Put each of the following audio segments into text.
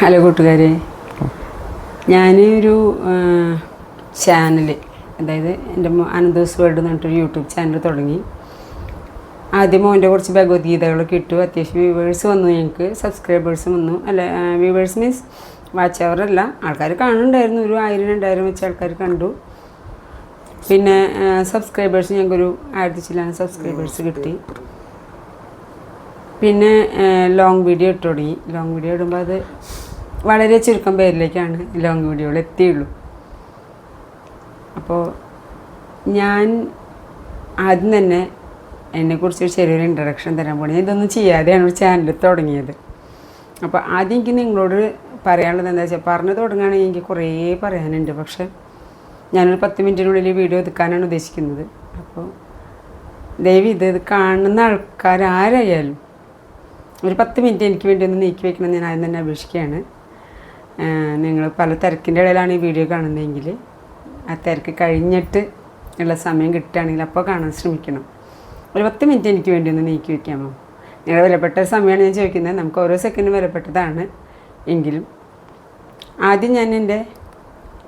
Hello കൂട്ടുകാരെ. ഞാൻ ഒരു ചാനൽ അതായത് എന്റെ അനന്തോസ് വേൾഡ് എന്ന് പറഞ്ഞിട്ടൊരു യൂട്യൂബ് ചാനൽ തുടങ്ങി. ആദ്യം മോന്റെ കുറച്ച് ഭഗവത്ഗീതകളൊക്കെ ഇട്ടു. അത്യാവശ്യം വ്യൂവേഴ്സ് വന്നു. ഞങ്ങൾക്ക് സബ്സ്ക്രൈബേഴ്സ് വന്നു. അല്ല വ്യൂവേഴ്സ് മീൻസ് വാച്ച് അവറല്ല ആൾക്കാർ കാണുന്നുണ്ടായിരുന്നു. ഒരു ആയിരം രണ്ടായിരം വെച്ച് ആൾക്കാർ കണ്ടു. പിന്നെ സബ്സ്ക്രൈബേഴ്സ് ഞങ്ങൾക്കൊരു ആയിരത്തി ചില്ലാണ് സബ്സ്ക്രൈബേഴ്സ് കിട്ടി. പിന്നെ ലോങ് വീഡിയോ ഇട്ട് തുടങ്ങി. ലോങ് വീഡിയോ ഇടുമ്പോൾ അത് വളരെ ചുരുക്കം പേരിലേക്കാണ് ലോങ് വീഡിയോകൾ എത്തിയുള്ളൂ. അപ്പോൾ ഞാൻ ആദ്യം തന്നെ എന്നെക്കുറിച്ച് ചെറിയൊരു ഇൻട്രഡക്ഷൻ തരാൻ പോകുന്നത് ഞാൻ ഇതൊന്നും ചെയ്യാതെയാണ് ഒരു ചാനൽ തുടങ്ങിയത്. അപ്പോൾ ആദ്യം എനിക്ക് നിങ്ങളോട് പറയാനുള്ളത് എന്താ വെച്ചാൽ പറഞ്ഞു തുടങ്ങുകയാണെങ്കിൽ എനിക്ക് കുറേ പറയാനുണ്ട്. പക്ഷേ ഞാനൊരു പത്ത് മിനിറ്റിനുള്ളിൽ വീഡിയോ എടുക്കാനാണ് ഉദ്ദേശിക്കുന്നത്. അപ്പോൾ ദയവ് ഇത് കാണുന്ന ആൾക്കാർ ആരായാലും ഒരു പത്ത് മിനിറ്റ് എനിക്ക് വേണ്ടി ഒന്ന് നീക്കി വെക്കണം ഞാൻ ആദ്യം തന്നെ അപേക്ഷിക്കുകയാണ്. നിങ്ങൾ പല തിരക്കിന്റെ ഇടയിലാണ് ഈ വീഡിയോ കാണുന്നതെങ്കിൽ ആ തിരക്ക് കഴിഞ്ഞിട്ട് ഉള്ള സമയം കിട്ടുകയാണെങ്കിൽ അപ്പോൾ കാണാൻ ശ്രമിക്കണം. ഒരു പത്ത് മിനിറ്റ് എനിക്ക് വേണ്ടി ഒന്ന് നീക്കി വയ്ക്കാമോ? നിങ്ങളുടെ വിലപ്പെട്ട സമയമാണ് ഞാൻ ചോദിക്കുന്നത്. നമുക്ക് ഓരോ സെക്കൻഡും വിലപ്പെട്ടതാണ് എങ്കിലും ആദ്യം ഞാൻ എന്റെ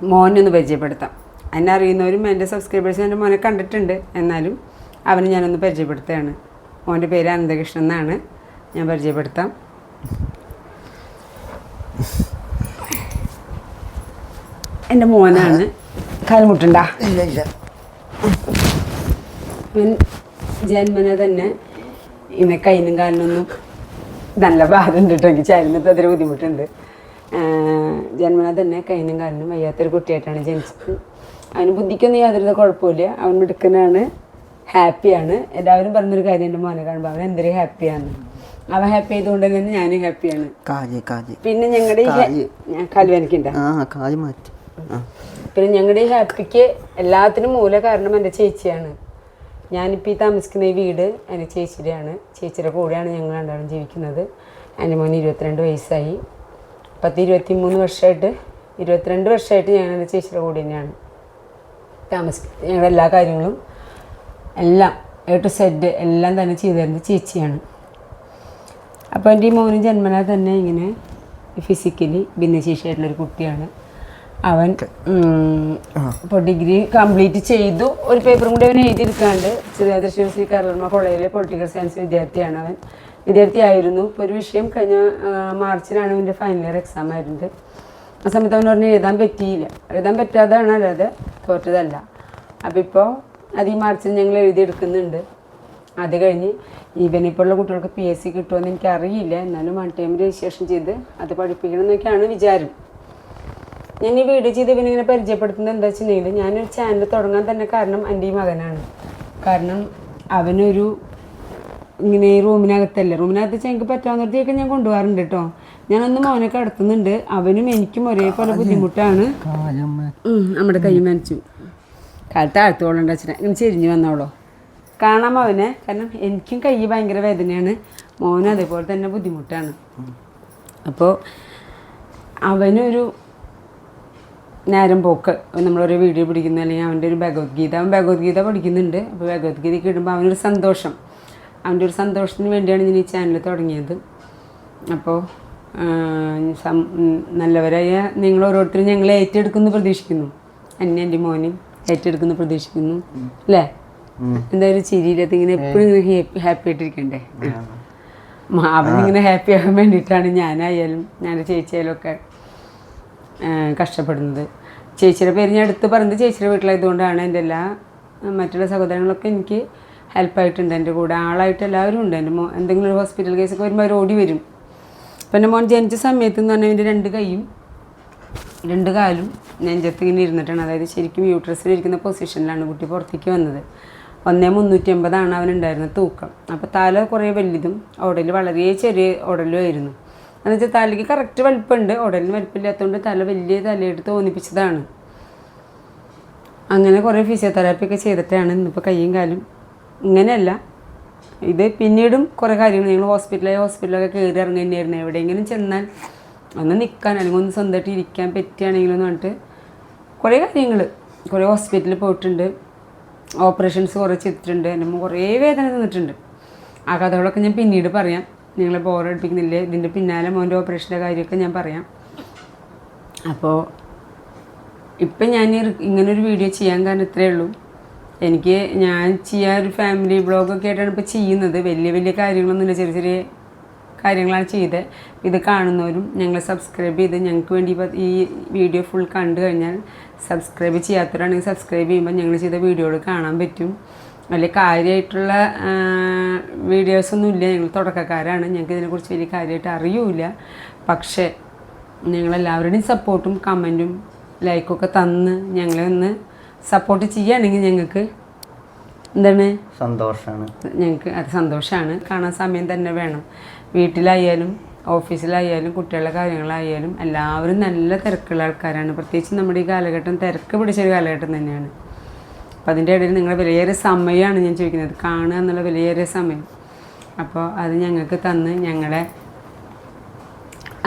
മോനൊന്ന് പരിചയപ്പെടുത്താം. എന്നെ അറിയുന്നവരും എന്റെ സബ്സ്ക്രൈബേഴ്സ് എന്റെ മോനെ കണ്ടിട്ടുണ്ട്. എന്നാലും അവനെ ഞാനൊന്ന് പരിചയപ്പെടുത്തുകയാണ്. മോന്റെ പേര് അനന്തകൃഷ്ണൻ എന്നാണ്. ഞാൻ പരിചയപ്പെടുത്താം. എന്റെ മോനാണ്. കാൽമുട്ടണ്ട? ഇല്ല ഇല്ല. ജന്മന തന്നെ. ഇന്ന് കൈനും കാലിനൊന്നും നല്ല ബാധ ഉണ്ട് കേട്ടോ എനിക്ക് ചാരുന്നത് അതൊരു ബുദ്ധിമുട്ടുണ്ട്. ജന്മന തന്നെ കൈനും കാലിനും വയ്യാത്തൊരു കുട്ടിയായിട്ടാണ് ജനിച്ചത്. അവന് ബുദ്ധിക്കൊന്നും യാതൊരു കുഴപ്പമില്ല അവൻ മിടുക്കനാണ്. ഹാപ്പിയാണ്. എല്ലാവരും പറഞ്ഞൊരു കാര്യം എന്റെ മോനെ കാണുമ്പോൾ അവൻ എന്തൊരു ഹാപ്പിയാണ്. അവൻ ഹാപ്പി ആയതുകൊണ്ട് തന്നെ ഞാനും ഹാപ്പിയാണ്. പിന്നെ ഞങ്ങളുടെ ഈ കാൽ. മാറ്റി. പിന്നെ ഞങ്ങളുടെ ഈ ഹാപ്പിക്ക് എല്ലാത്തിനും മൂല കാരണം എന്റെ ചേച്ചിയാണ്. ഞാനിപ്പോൾ ഈ താമസിക്കുന്ന ഈ വീട് എന്റെ ചേച്ചിയുടെയാണ്. ചേച്ചിയുടെ കൂടെയാണ് ഞങ്ങൾ രണ്ടാളും ജീവിക്കുന്നത്. എന്റെ മോൻ ഇരുപത്തിരണ്ട് വയസ്സായി. പത്ത് ഇരുപത്തി മൂന്ന് വർഷമായിട്ട് ഇരുപത്തിരണ്ട് വർഷമായിട്ട് ഞാൻ എന്റെ ചേച്ചിയുടെ കൂടെ തന്നെയാണ്. താമസിക്കുന്നത് ഞങ്ങളുടെ എല്ലാ കാര്യങ്ങളും എല്ലാം എ ടു സെഡ് എല്ലാം തന്നെ ചെയ്തു തരുന്നത് ചേച്ചിയാണ്. അപ്പോൾ എന്റെ ഈ മോന് ജന്മനാ തന്നെ ഇങ്ങനെ ഫിസിക്കലി ഭിന്നശേഷിയായിട്ടുള്ളൊരു കുട്ടിയാണ്. അവൻ ഇപ്പോൾ ഡിഗ്രി കംപ്ലീറ്റ് ചെയ്തു. ഒരു പേപ്പറും കൂടി അവൻ എഴുതിയെടുക്കാണ്ട്. തൃശ്ശൂർ ശ്രീ കർമ്മ കോളേജിലെ പൊളിറ്റിക്കൽ സയൻസ് വിദ്യാർത്ഥിയാണ് അവൻ. വിദ്യാർത്ഥിയായിരുന്നു ഇപ്പോൾ ഒരു വിഷയം കഴിഞ്ഞ മാർച്ചിലാണ് അവന്റെ ഫൈനൽ ഇയർ എക്സാം ആയിരുന്നത്. ആ സമയത്ത് അവൻ പറഞ്ഞ് എഴുതാൻ പറ്റിയില്ല. എഴുതാൻ പറ്റാതാണ് അല്ലാതെ തോറ്റതല്ല. അപ്പോൾ ഇപ്പോൾ അത് ഈ മാർച്ചിൽ ഞങ്ങൾ എഴുതിയെടുക്കുന്നുണ്ട്. അത് കഴിഞ്ഞ് ഇവനിപ്പോൾ ഉള്ള കുട്ടികൾക്ക് പി എസ് സി കിട്ടുമെന്ന് എനിക്കറിയില്ല. എന്നാലും വൺ ടൈം രജിസ്ട്രേഷൻ ചെയ്ത് അത് പഠിപ്പിക്കണം എന്നൊക്കെയാണ് വിചാരം. ഞാൻ ഈ വീഡിയോ ചെയ്ത് ഇവനിങ്ങനെ പരിചയപ്പെടുത്തുന്നത് എന്താ വെച്ചിട്ടുണ്ടെങ്കിൽ ഞാനൊരു ചാനൽ തുടങ്ങാൻ തന്നെ കാരണം എന്റെ ഈ മകനാണ്. കാരണം അവനൊരു ഇങ്ങനെ ഈ റൂമിനകത്തല്ലേ. റൂമിനകത്ത് വെച്ചാൽ എനിക്ക് പറ്റാവുന്നിടത്തേക്ക് ഞാൻ കൊണ്ടുപോകാറുണ്ട് കേട്ടോ. ഞാനൊന്ന് മോനെ കടത്തുന്നുണ്ട്. അവനും എനിക്കും ഒരേപോലെ ബുദ്ധിമുട്ടാണ്. നമ്മുടെ കൈ നനച്ചു. കാലത്ത് താഴ്ത്തോളം അച്ഛനെ. ഇങ്ങനെ ചെരിഞ്ഞു വന്നോളോ. കാണാം അവനെ. കാരണം എനിക്കും കൈ ഭയങ്കര വേദനയാണ്. മോനും അതേപോലെ തന്നെ ബുദ്ധിമുട്ടാണ്. അപ്പോൾ അവനൊരു നേരം പോക്ക്. നമ്മളൊരു വീഡിയോ പിടിക്കുന്ന അല്ലെങ്കിൽ അവന്റെ ഒരു ഭഗവത്ഗീത. അവൻ ഭഗവത്ഗീത പഠിക്കുന്നുണ്ട്. അപ്പോൾ ഭഗവത്ഗീതയ്ക്ക് ഇടുമ്പോൾ അവനൊരു സന്തോഷം. അവന്റെ ഒരു സന്തോഷത്തിന് വേണ്ടിയാണ് ഞാൻ ഈ ചാനൽ തുടങ്ങിയത്. അപ്പോൾ നല്ലവരായ നിങ്ങൾ ഓരോരുത്തരും ഞങ്ങളെ ഏറ്റെടുക്കുമെന്ന് പ്രതീക്ഷിക്കുന്നു. എന്നെ എന്റെ മോനും ഏറ്റെടുക്കുന്നു പ്രതീക്ഷിക്കുന്നു. അല്ലേ? എന്തായാലും ചിരിയിലത്ത് ഇങ്ങനെ എപ്പോഴും ഹാപ്പി ആയിട്ടിരിക്കണ്ടേ? അവനിങ്ങനെ ഹാപ്പി ആകാൻ വേണ്ടിയിട്ടാണ് ഞാനായാലും ഞാൻ ചേച്ചിയായാലും ഒക്കെ കഷ്ടപ്പെടുന്നത്. ചേച്ചിയുടെ പേര് ഞാൻ എടുത്ത് പറഞ്ഞത് ചേച്ചിയുടെ വീട്ടിലായതുകൊണ്ടാണ്. എന്റെ എല്ലാ മറ്റുള്ള സഹോദരങ്ങളൊക്കെ എനിക്ക് ഹെൽപ്പായിട്ടുണ്ട് എന്റെ കൂടെ ആളായിട്ട് എല്ലാവരും ഉണ്ട്. എന്റെ മോ എന്തെങ്കിലും ഒരു ഹോസ്പിറ്റൽ കേസൊക്കെ വരുമ്പോൾ അവർ ഓടി വരും. അപ്പം എന്റെ മോൻ ജനിച്ച സമയത്ത് എന്ന് പറഞ്ഞാൽ എന്റെ രണ്ട് കൈയും രണ്ട് കാലും നെഞ്ചത്ത് ഇങ്ങനെ ഇരുന്നിട്ടാണ്. അതായത് ശരിക്കും യൂട്രസിൽ ഇരിക്കുന്ന പൊസിഷനിലാണ് കുട്ടി പുറത്തേക്ക് വന്നത്. ഒന്നേ മുന്നൂറ്റി അമ്പതാണ് അവനുണ്ടായിരുന്ന തൂക്കം. അപ്പോൾ തല കുറേ വലുതും ഉടൽ വളരെ ചെറിയ ഉടലും ആയിരുന്നു. എന്ന് വെച്ചാൽ തലയ്ക്ക് കറക്റ്റ് വലിപ്പമുണ്ട് ഉടലിന് വലിപ്പമില്ലാത്തതുകൊണ്ട് തല വലിയ തലയെടുത്ത് തോന്നിപ്പിച്ചതാണ് അങ്ങനെ കുറേ ഫിസിയോതെറാപ്പി ഒക്കെ ചെയ്തിട്ടാണ് ഇന്നിപ്പോൾ കൈയും കാലും ഇങ്ങനെയല്ല. ഇത് പിന്നീടും കുറേ കാര്യങ്ങൾ ഞങ്ങൾ ഹോസ്പിറ്റലായി ഹോസ്പിറ്റലൊക്കെ കയറി ഇറങ്ങി തന്നെയായിരുന്നു എവിടെയെങ്കിലും ചെന്നാൽ ഒന്ന് നിൽക്കാൻ അല്ലെങ്കിൽ ഒന്ന് സ്വന്തമായിട്ട് ഇരിക്കാൻ പറ്റുകയാണെങ്കിലും എന്ന് പറഞ്ഞിട്ട് കുറേ കാര്യങ്ങൾ കുറേ ഹോസ്പിറ്റലിൽ പോയിട്ടുണ്ട്. ഓപ്പറേഷൻസ് കുറേ ചെയ്തിട്ടുണ്ട്. എന്റെ കുറേ വേദന തന്നിട്ടുണ്ട്. ആ കഥകളൊക്കെ ഞാൻ പിന്നീട് പറയാം. നിങ്ങളെ ബോറടിപ്പിക്കുന്നില്ലേ ഇതിന്റെ പിന്നാലെ മോന്റെ ഓപ്പറേഷന്റെ കാര്യമൊക്കെ ഞാൻ പറയാം. അപ്പോൾ ഇപ്പം ഞാൻ ഇങ്ങനൊരു വീഡിയോ ചെയ്യാൻ കാരണം ഇത്രയേ ഉള്ളൂ. എനിക്ക് ഞാൻ ചെയ്യാൻ ഒരു ഫാമിലി ബ്ലോഗൊക്കെ ആയിട്ടാണ് ഇപ്പോൾ ചെയ്യുന്നത്. വലിയ വലിയ കാര്യങ്ങളൊന്നുമില്ല. ചെറിയ ചെറിയ കാര്യങ്ങളാണ് ചെയ്തത് ഇത് കാണുന്നവരും ഞങ്ങളെ സബ്സ്ക്രൈബ് ചെയ്ത് ഞങ്ങൾക്ക് വേണ്ടി ഈ വീഡിയോ ഫുൾ കണ്ടു കഴിഞ്ഞാൽ സബ്സ്ക്രൈബ് ചെയ്യാത്തവരാണെങ്കിൽ സബ്സ്ക്രൈബ് ചെയ്യുമ്പോൾ ഞങ്ങൾ ചെയ്ത വീഡിയോകൾ കാണാൻ പറ്റും. വലിയ കാര്യമായിട്ടുള്ള വീഡിയോസൊന്നും ഇല്ല ഞങ്ങൾ തുടക്കക്കാരാണ്. ഞങ്ങൾക്ക് ഇതിനെക്കുറിച്ച് വലിയ കാര്യമായിട്ട് അറിയൂല പക്ഷേ നിങ്ങളെല്ലാവരുടെയും സപ്പോർട്ടും കമന്റും ലൈക്കൊക്കെ തന്ന് ഞങ്ങളെ ഒന്ന് സപ്പോർട്ട് ചെയ്യുകയാണെങ്കിൽ ഞങ്ങൾക്ക് എന്താണ്? സന്തോഷമാണ് ഞങ്ങൾക്ക് അത് സന്തോഷമാണ് കാണാൻ സമയം തന്നെ വേണം. വീട്ടിലായാലും ഓഫീസിലായാലും കുട്ടികളുടെ കാര്യങ്ങളായാലും എല്ലാവരും നല്ല തിരക്കുള്ള ആൾക്കാരാണ്. പ്രത്യേകിച്ച് നമ്മുടെ ഈ കാലഘട്ടം തിരക്ക് പിടിച്ചൊരു കാലഘട്ടം തന്നെയാണ്. അപ്പോൾ അതിന്റെ ഇടയിൽ നിങ്ങളുടെ വിലയേറിയ സമയമാണ് ഞാൻ ചോദിക്കുന്നത്. കാണുക എന്നുള്ള വിലയേറിയ സമയം. അപ്പോൾ അത് ഞങ്ങൾക്ക് തന്ന് ഞങ്ങളെ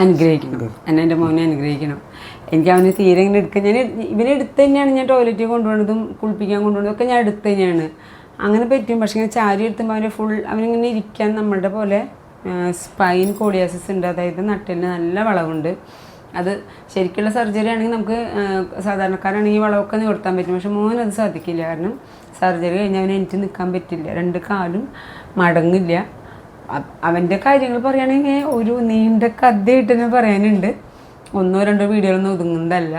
അനുഗ്രഹിക്കണം. എന്നെ എന്റെ മോനെ അനുഗ്രഹിക്കണം. എനിക്ക് അവന് തീരെ ഇങ്ങനെ എടുക്കുക ഞാൻ ഇവനെ എടുത്ത് തന്നെയാണ് ഞാൻ ടോയ്ലറ്റിൽ കൊണ്ടുപോകുന്നതും കുളിപ്പിക്കാൻ കൊണ്ടുപോകുന്നതും ഒക്കെ ഞാൻ എടുത്ത് തന്നെയാണ്. അങ്ങനെ പറ്റും. പക്ഷേ ഇങ്ങനെ ചാരി എടുത്തുമ്പോൾ അവനെ ഫുൾ അവനിങ്ങനെ ഇരിക്കാൻ നമ്മളുടെ പോലെ സ്പൈൻ കോളിയാസിസ് ഉണ്ട്. അതായത് നട്ടിൽ നല്ല വളവുണ്ട്. അത് ശരിക്കുള്ള സർജറി ആണെങ്കിൽ നമുക്ക് സാധാരണക്കാരാണെങ്കിൽ ഈ വളവൊക്കെ നിവർത്താൻ പറ്റും. പക്ഷെ മോൻ അത് സാധിക്കില്ല. കാരണം സർജറി കഴിഞ്ഞാൽ അവന് എനിക്ക് നിൽക്കാൻ പറ്റില്ല. രണ്ട് കാലും മടങ്ങില്ല. അവന്റെ കാര്യങ്ങൾ പറയുകയാണെങ്കിൽ ഒരു നീണ്ട കഥയായിട്ട് തന്നെ പറയാനുണ്ട്. ഒന്നോ രണ്ടോ വീഡിയോകളൊന്നും ഒതുങ്ങുന്നതല്ല.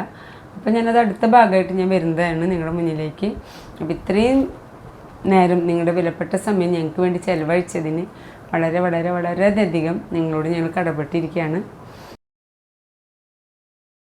അപ്പം ഞാനത് അടുത്ത ഭാഗമായിട്ട് ഞാൻ വരുന്നതാണ് നിങ്ങളുടെ മുന്നിലേക്ക്. അപ്പം ഇത്രയും നേരം നിങ്ങളുടെ വിലപ്പെട്ട സമയം ഞങ്ങൾക്ക് വേണ്ടി ചിലവഴിച്ചതിന് വളരെ വളരെ വളരെയധികം നിങ്ങളോട് ഞങ്ങൾ കടപ്പെട്ടിരിക്കുകയാണ്.